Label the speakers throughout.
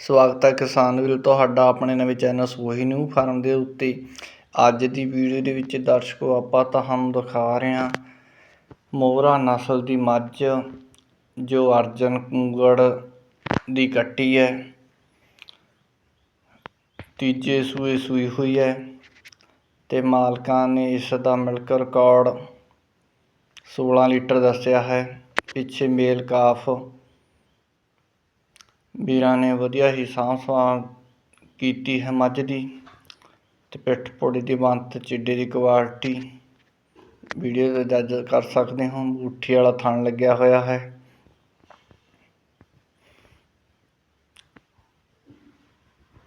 Speaker 1: ਸਵਾਗਤ ਹੈ ਕਿਸਾਨ ਵੀਰ, ਤੁਹਾਡਾ ਆਪਣੇ ਨਵੇਂ ਚੈਨਲ ਸੋਹੀ ਨਿਊ ਫਾਰਮ ਦੇ ਉੱਤੇ। ਅੱਜ ਦੀ ਵੀਡੀਓ ਦੇ ਵਿੱਚ ਦਰਸ਼ਕੋ, ਆਪਾਂ ਤੁਹਾਨੂੰ ਦਿਖਾ ਰਹੇ ਹਾਂ ਮੋਹਰਾ ਨਸਲ ਦੀ ਮੱਝ, ਜੋ ਅਰਜਨ ਕੁੰਗੜ ਦੀ ਕੱਟੀ ਹੈ। ਤੀਜੇ ਸੂਏ ਸੂਈ ਹੋਈ ਹੈ ਤੇ ਮਾਲਕਾਂ ਨੇ ਇਸ ਦਾ ਮਿਲਕ ਰਿਕਾਰਡ 16 ਲੀਟਰ ਦੱਸਿਆ ਹੈ। ਪਿੱਛੇ ਮੇਲ ਕਾਫ ਵੀਰਾਂ ਨੇ ਵਧੀਆ ਹੀ ਸਾਂਭ ਸੰਭਾਲ ਕੀਤੀ ਹੈ ਮੱਝ ਦੀ ਅਤੇ ਪਿੱਠ ਪੋੜੀ ਦੀ ਬੰਤ ਚਿੱਡੇ ਦੀ ਕੁਆਲਿਟੀ। ਵੀਡੀਓ ਦਾ ਜੱਜ ਕਰ ਸਕਦੇ ਹੋ ਮੁੱਠੀ ਵਾਲਾ ਥਣ ਲੱਗਿਆ ਹੋਇਆ ਹੈ।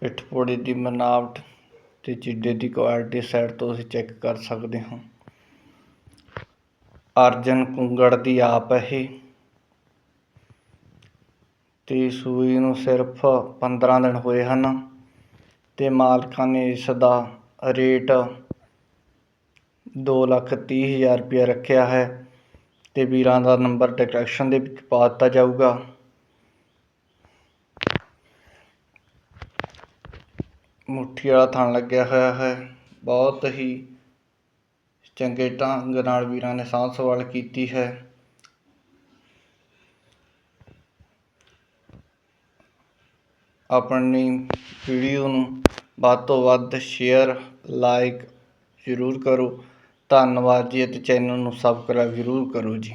Speaker 1: ਪਿੱਠ ਪੋੜੀ ਦੀ ਮਨਾਵਟ ਤੇ ਚਿੱਡੇ ਦੀ ਕੁਆਲਿਟੀ ਸਾਈਡ ਤੋਂ ਤੁਸੀਂ ਚੈੱਕ ਕਰ ਸਕਦੇ ਹੋ। ਅਰਜਨ ਕੁੰਗੜ ਦੀ ਆਪ ਇਹ ਅਤੇ ਸੂਈ ਨੂੰ ਸਿਰਫ 15 ਦਿਨ ਹੋਏ ਹਨ ਅਤੇ ਮਾਲਕਾਂ ਨੇ ਇਸ ਦਾ ਰੇਟ ਦੋ ਲੱਖ ਤੀਹ ਹਜ਼ਾਰ ਰੁਪਇਆ ਰੱਖਿਆ ਹੈ ਅਤੇ ਵੀਰਾਂ ਦਾ ਨੰਬਰ ਡਿਟੈਕਸ਼ਨ ਦੇ ਵਿੱਚ ਪਾ ਦਿੱਤਾ ਜਾਊਗਾ। ਮੁੱਠੀ ਵਾਲਾ ਥਣ ਲੱਗਿਆ ਹੋਇਆ ਹੈ। ਬਹੁਤ ਹੀ ਚੰਗੇ ਢੰਗ ਨਾਲ ਵੀਰਾਂ ਨੇ ਸਾਂਭ ਸੰਭਾਲ ਕੀਤੀ ਹੈ। ਆਪਣੀ ਵੀਡੀਓ ਨੂੰ ਵੱਧ ਤੋਂ ਵੱਧ ਸ਼ੇਅਰ ਲਾਈਕ ਜ਼ਰੂਰ ਕਰੋ। ਧੰਨਵਾਦ ਜੀ ਅਤੇ ਚੈਨਲ ਨੂੰ ਸਬਸਕ੍ਰਾਈਬ ਜ਼ਰੂਰ ਕਰੋ ਜੀ।